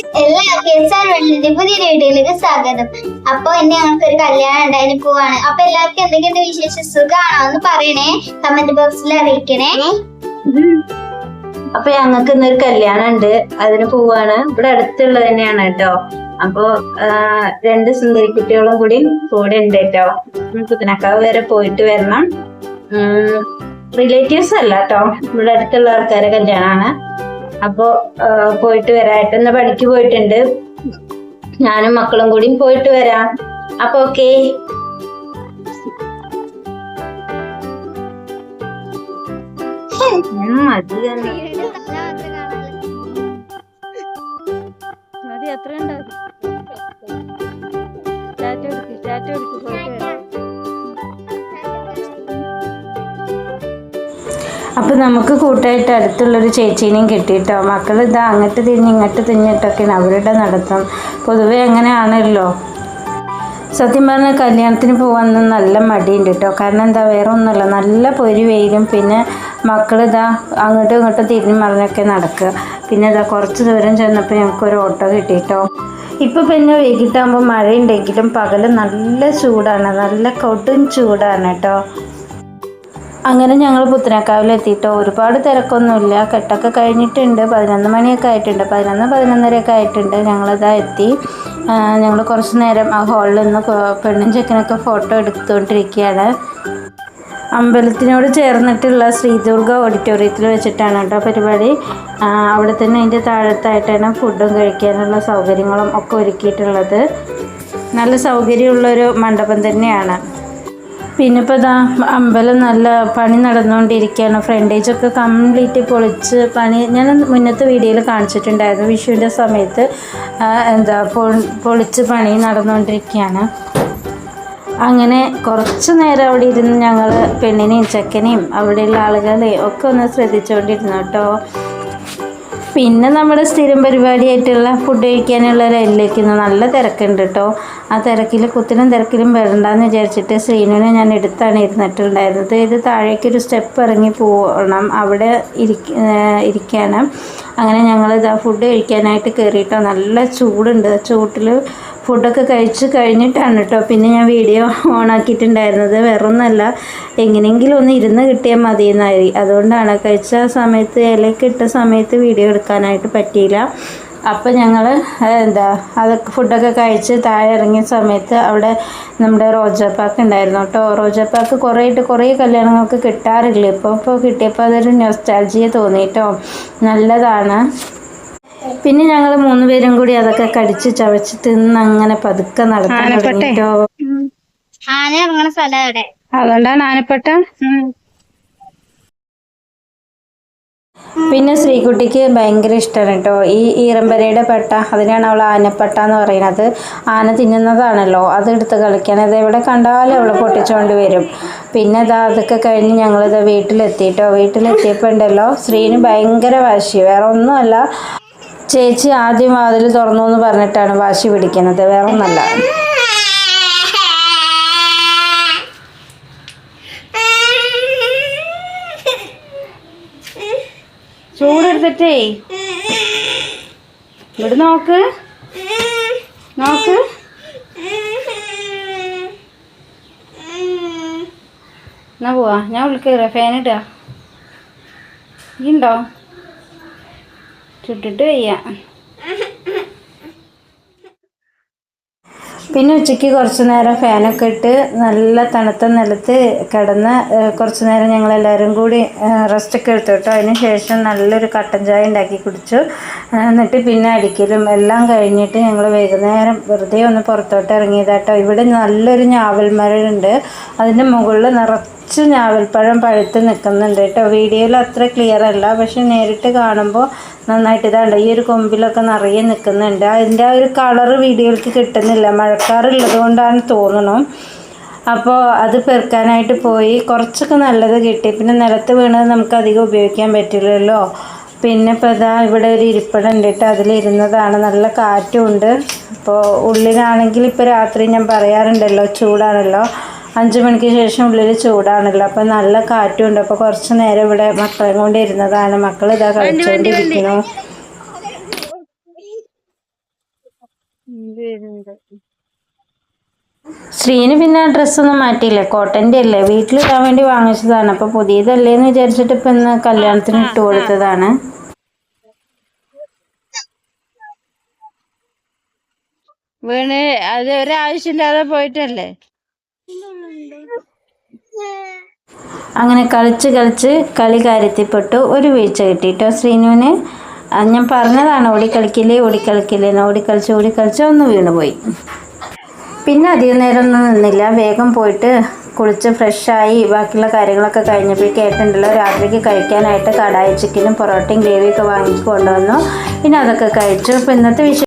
എല്ലാവർക്കും സ്വാഗതം. അപ്പൊ ഇന്ന് ഞങ്ങൾക്ക് ഒരു കല്യാണം ഉണ്ടായി പോവാണ്. അപ്പൊ എല്ലാവർക്കും എന്തൊക്കെയുണ്ട് വിശേഷം? സുഖമാണോ എന്ന് പറയണേ കമന്റ് ബോക്സിൽ അറിയിക്കണേ. അപ്പൊ ഞങ്ങൾക്ക് ഇന്നൊരു കല്യാണം ഉണ്ട്. അതിന് പോവാണ്. ഇവിടെ അടുത്തുള്ളത് തന്നെയാണ് കേട്ടോ. അപ്പൊ രണ്ട് സുന്ദരി കുട്ടികളും കൂടി കൂടെ ഉണ്ട് കേട്ടോ. പുത്തനക്കാവ് വരെ പോയിട്ട് വരണം. റിലേറ്റീവ്സ് അല്ല കേട്ടോ. ഇവിടെ അടുത്തുള്ള ആൾക്കാരെ കല്യാണമാണ് അപ്പൊ പോയിട്ട് വരാട്ട് എന്നാ പണിക്ക് പോയിട്ടുണ്ട്. ഞാനും മക്കളും കൂടി പോയിട്ട് വരാം. അപ്പൊ ഓക്കേ. മതി എത്ര ഉണ്ടാവും അപ്പൊ നമുക്ക് കൂട്ടായിട്ട് അടുത്തുള്ളൊരു ചേച്ചീനെയും കിട്ടിയിട്ടോ മക്കൾ ഇതാ അങ്ങോട്ട് തിരിഞ്ഞ് ഇങ്ങോട്ട് തിരിഞ്ഞിട്ടൊക്കെയാണ് അവരുടെ നടത്തം. പൊതുവെ അങ്ങനെയാണല്ലോ. സത്യം പറഞ്ഞാൽ കല്യാണത്തിന് പോകാൻ നല്ല മടിയുണ്ട് കേട്ടോ കാരണം എന്താ വേറെ ഒന്നുമില്ല നല്ല പൊരി വെയിലും പിന്നെ മക്കൾ ഇതാ അങ്ങോട്ടും ഇങ്ങോട്ടും തിരിഞ്ഞ് മറിഞ്ഞൊക്കെ നടക്കുക. പിന്നെ ഇതാ കുറച്ച് ദൂരം ചെന്നപ്പോൾ ഞങ്ങൾക്ക് ഒരു ഓട്ടോ കിട്ടിയിട്ടോ ഇപ്പോൾ പിന്നെ വൈകിട്ടാകുമ്പോൾ മഴയുണ്ടെങ്കിലും പകൽ നല്ല ചൂടാണ്. നല്ല കൊടും ചൂടാണ് കേട്ടോ അങ്ങനെ ഞങ്ങൾ പുത്തനക്കാവിൽ എത്തിയിട്ടോ ഒരുപാട് തിരക്കൊന്നുമില്ല. കെട്ടൊക്കെ കഴിഞ്ഞിട്ടുണ്ട്. പതിനൊന്ന് മണിയൊക്കെ ആയിട്ടുണ്ട്. പതിനൊന്ന് പതിനൊന്നരയൊക്കെ ആയിട്ടുണ്ട്. ഞങ്ങളിതാ എത്തി. ഞങ്ങൾ കുറച്ച് നേരം ആ ഹാളിൽ നിന്ന് പെണ്ണും ചെക്കനൊക്കെ ഫോട്ടോ എടുത്തുകൊണ്ടിരിക്കുകയാണ്. അമ്പലത്തിനോട് ചേർന്നിട്ടുള്ള ശ്രീദുർഗ ഓഡിറ്റോറിയത്തിൽ വെച്ചിട്ടാണ് കേട്ടോ പരിപാടി. അവിടെ തന്നെ അതിന്റെ താഴത്തായിട്ടാണ് ഫുഡും കഴിക്കാനുള്ള സൗകര്യങ്ങളും ഒക്കെ ഒരുക്കിയിട്ടുള്ളത്. നല്ല സൗകര്യമുള്ളൊരു മണ്ഡപം തന്നെയാണ്. പിന്നെ ഇപ്പോൾ ഇതാ അമ്പലം നല്ല പണി നടന്നുകൊണ്ടിരിക്കുകയാണ് ഫ്രണ്ടേജൊക്കെ കംപ്ലീറ്റ് പൊളിച്ച് പണി ഞാൻ മുന്നത്തെ വീഡിയോയിൽ കാണിച്ചിട്ടുണ്ടായിരുന്നു വിഷുവിന്റെ സമയത്ത്. എന്താ പൊളിച്ച് പണി നടന്നുകൊണ്ടിരിക്കുകയാണ് അങ്ങനെ കുറച്ച് നേരം അവിടെ ഇരുന്ന് ഞങ്ങൾ പെണ്ണിനെയും ചെക്കനെയും അവിടെയുള്ള ആളുകളെയും ഒക്കെ ഒന്ന് ശ്രദ്ധിച്ചുകൊണ്ടിരുന്നു കേട്ടോ. പിന്നെ നമ്മുടെ സ്ഥിരം പരിപാടിയായിട്ടുള്ള ഫുഡ് കഴിക്കാനുള്ള ലൈനിലേക്കുന്നു നല്ല തിരക്കുണ്ട് കേട്ടോ. ആ തിരക്കിൽ കുത്തിനും തിരക്കിലും വരണ്ടെന്ന് വിചാരിച്ചിട്ട് ശ്രീനുവിനെ ഞാൻ എടുത്താണ് ഇരുന്നിട്ടുണ്ടായിരുന്നത്. ഇത് താഴേക്കൊരു സ്റ്റെപ്പ് ഇറങ്ങി പോകണം അവിടെ ഇരിക്ക ഏഹ് ഇരിക്കാണ്. അങ്ങനെ ഞങ്ങൾ ഇതാ ഫുഡ് കഴിക്കാനായിട്ട് കയറിയിട്ടോ നല്ല ചൂടുണ്ട്. ചൂട്ടിൽ ഫുഡൊക്കെ കഴിച്ച് കഴിഞ്ഞിട്ടാണ് കേട്ടോ. പിന്നെ ഞാൻ വീഡിയോ ഓൺ ആക്കിയിട്ടുണ്ടായിരുന്നത്. വേറൊന്നല്ല. എങ്ങനെയെങ്കിലും ഒന്ന് ഇരുന്ന് കിട്ടിയാൽ മതി എന്നായി അതുകൊണ്ടാണ് കഴിച്ച സമയത്ത് ഇലയ്ക്ക് ഇട്ട സമയത്ത് വീഡിയോ എടുക്കാനായിട്ട് പറ്റിയില്ല. അപ്പം ഞങ്ങൾ എന്താ അതൊക്കെ ഫുഡൊക്കെ കഴിച്ച് താഴെ ഇറങ്ങിയ സമയത്ത് അവിടെ നമ്മുടെ റോജാപ്പാക്ക് ഉണ്ടായിരുന്നു കേട്ടോ. റോജാപ്പാക്ക് കുറേ ആയിട്ട് കുറേ കല്യാണങ്ങൾക്ക് കിട്ടാറില്ല. ഇപ്പോൾ ഇപ്പോൾ കിട്ടിയപ്പോൾ അതൊരു നൊസ്റ്റാൾജിയ തോന്നി കേട്ടോ നല്ലതാണ്. പിന്നെ ഞങ്ങൾ മൂന്ന് പേരും കൂടി അതൊക്കെ കടിച്ച് ചവച്ച് തിന്ന് അങ്ങനെ പതുക്കെ നടക്കാൻ തുടങ്ങിട്ടോ. ആന ഇറങ്ങണ സ്ഥലം അവിടെ. അതുകൊണ്ടാണ് ആനപ്പെട്ട? പിന്നെ ശ്രീകുട്ടിക്ക് ഭയങ്കര ഇഷ്ടമാണ് കേട്ടോ. ഈ ഈറമ്പരയുടെ പട്ട അതിനാണ് അവൾ ആനപ്പട്ട എന്ന് പറയുന്നത്. ആന തിന്നുന്നതാണല്ലോ അതെടുത്ത് കളിക്കാൻ. അത് എവിടെ കണ്ടാലും അവൾ പൊട്ടിച്ചുകൊണ്ട് വരും. പിന്നെ ഇതാ അതൊക്കെ കഴിഞ്ഞ് ഞങ്ങളിത് വീട്ടിലെത്തിയിട്ടോ വീട്ടിലെത്തിയപ്പോൾ ഉണ്ടല്ലോ ശ്രീന് ഭയങ്കര വാശി. വേറെ ഒന്നുമല്ല. ചേച്ചി ആദ്യം വാതിൽ തുറന്നു എന്ന് പറഞ്ഞിട്ടാണ് വാശി പിടിക്കുന്നത്. വേറെ ഒന്നല്ല ചൂടെടുത്തിട്ടേ ഇവിടെ നോക്ക്. നോക്ക്. എന്നാ പോവാ. ഞാൻ കയറാ ഫാൻ ഇടാ. ഉണ്ടോ? ചുട്ടിട്ട് വയ്യ. പിന്നെ ഉച്ചയ്ക്ക് കുറച്ച് നേരം ഫാനൊക്കെ ഇട്ട് നല്ല തണുത്ത നിലത്ത് കിടന്ന് കുറച്ചു നേരം ഞങ്ങളെല്ലാവരും കൂടി റെസ്റ്റൊക്കെ എടുത്തു കേട്ടോ. അതിന് ശേഷം നല്ലൊരു കട്ടൻ ചായ ഉണ്ടാക്കി കുടിച്ചു. എന്നിട്ട് പിന്നെ അടിക്കലും എല്ലാം കഴിഞ്ഞിട്ട് ഞങ്ങൾ വൈകുന്നേരം വെറുതെ ഒന്ന് പുറത്തോട്ട് ഇറങ്ങിയതാട്ടോ. ഇവിടെ നല്ലൊരു ഞാവൽ മരമുണ്ട് അതിന്റെ മുകളിൽ നിറച്ച് ഞാവൽപ്പഴം പഴുത്ത് നിൽക്കുന്നുണ്ട് കേട്ടോ. വീഡിയോയിൽ അത്ര ക്ലിയർ അല്ല. പക്ഷെ നേരിട്ട് കാണുമ്പോൾ നന്നായിട്ട് ഇതാണ്ട് ഈ ഒരു കൊമ്പിലൊക്കെ നിറയെ നിൽക്കുന്നുണ്ട്. അതിന്റെ ആ ഒരു കളറ് വീഡിയോയിലേക്ക് കിട്ടുന്നില്ല. മഴക്കാറുള്ളത് കൊണ്ടാണ് തോന്നുന്നു അപ്പോൾ അത് പെറുക്കാനായിട്ട് പോയി. കുറച്ചൊക്കെ നല്ലത് കിട്ടി. പിന്നെ നിലത്ത് വീണത് നമുക്ക് അധികം ഉപയോഗിക്കാൻ പറ്റില്ലല്ലോ. പിന്നെ ഇപ്പോൾ ഇതാ ഇവിടെ ഒരു ഇരിപ്പിടം ഉണ്ട് കേട്ടോ. അതിലിരുന്നതാണ്. നല്ല കാറ്റുമുണ്ട് അപ്പോൾ ഉള്ളിലാണെങ്കിൽ ഇപ്പോൾ രാത്രി ഞാൻ പറയാറുണ്ടല്ലോ ചൂടാണല്ലോ. അഞ്ച് മണിക്ക് ശേഷം ഉള്ളിൽ ചൂടാണല്ലോ. അപ്പോൾ നല്ല കാറ്റും ഉണ്ട് അപ്പോൾ കുറച്ച് നേരം ഇവിടെ മക്കളെ കൊണ്ട് ഇരുന്നതാണ്. മക്കൾ ഇതാ കളിച്ചുകൊണ്ടിരിക്കുന്നു ശ്രീന് പിന്നെ ഡ്രസ്സൊന്നും മാറ്റിയില്ല. കോട്ടന്റെ അല്ലേ? വീട്ടിലിടാൻ വേണ്ടി വാങ്ങിച്ചതാണ്. അപ്പോൾ പുതിയതല്ലേ എന്ന് വിചാരിച്ചിട്ട് ഇപ്പം ഇന്ന് കല്യാണത്തിന് ഇട്ട് കൊടുത്തതാണ്. വീണ് അത് ഒരാവശ്യമില്ലാതെ പോയിട്ടല്ലേ? അങ്ങനെ കളിച്ച് കളിച്ച് കളി കാര്യത്തിൽപ്പെട്ടു. ഒരു വീഴ്ച കിട്ടിയിട്ടോ ശ്രീനുവിന്? അത് ഞാൻ പറഞ്ഞതാണ് ഓടിക്കളിക്കില്ലേ ഓടിക്കളിക്കില്ലേ ഓടിക്കളിച്ച് ഓടിക്കളിച്ച് ഒന്ന് വീണുപോയി. പിന്നെ അധികം നേരം ഒന്നും നിന്നില്ല. വേഗം പോയിട്ട് കുളിച്ച് ഫ്രഷായി ബാക്കിയുള്ള കാര്യങ്ങളൊക്കെ കഴിഞ്ഞപ്പോൾ ഏട്ടുണ്ടല്ലോ രാത്രിക്ക് കഴിക്കാനായിട്ട് കടായി ചിക്കനും പൊറോട്ടയും ഗ്രേവിയൊക്കെ വാങ്ങിച്ച് കൊണ്ടുവന്നു. പിന്നെ അതൊക്കെ കഴിച്ചു. അപ്പോൾ ഇന്നത്തെ വിശേഷം